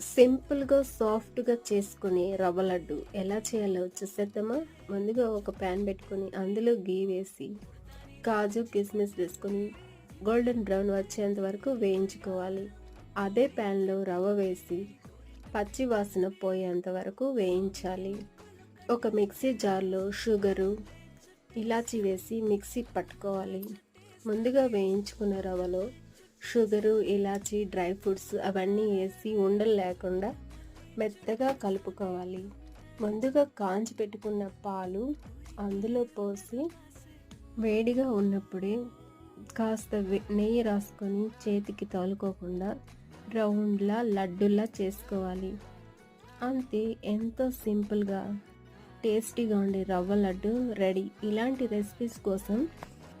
సింపుల్గా సాఫ్ట్గా చేసుకునే రవ్వ లడ్డు ఎలా చేయాలో చూసేద్దామా? ముందుగా ఒక ప్యాన్ పెట్టుకొని అందులో గీ వేసి కాజు కిస్మిస్ వేసుకొని గోల్డెన్ బ్రౌన్ వచ్చేంత వరకు వేయించుకోవాలి. అదే ప్యాన్లో రవ్వ వేసి పచ్చి వాసన పోయేంత వరకు వేయించాలి. ఒక మిక్సీ జార్లో షుగరు ఇలాచి వేసి మిక్సీ పట్టుకోవాలి. ముందుగా వేయించుకున్న రవ్వలో షుగరు ఇలాచి డ్రై ఫ్రూట్స్ అవన్నీ వేసి ఉండలు లేకుండా మెత్తగా కలుపుకోవాలి. ముందుగా కాంచి పెట్టుకున్న పాలు అందులో పోసి వేడిగా ఉన్నప్పుడే కాస్త నెయ్యి రాసుకొని చేతికి తగులుకోకుండా రౌండ్లా లడ్డులా చేసుకోవాలి. అంతే ఎంతో సింపుల్గా టేస్టీగా ఉండే రవ్వ లడ్డు రెడీ. ఇలాంటి రెసిపీస్ కోసం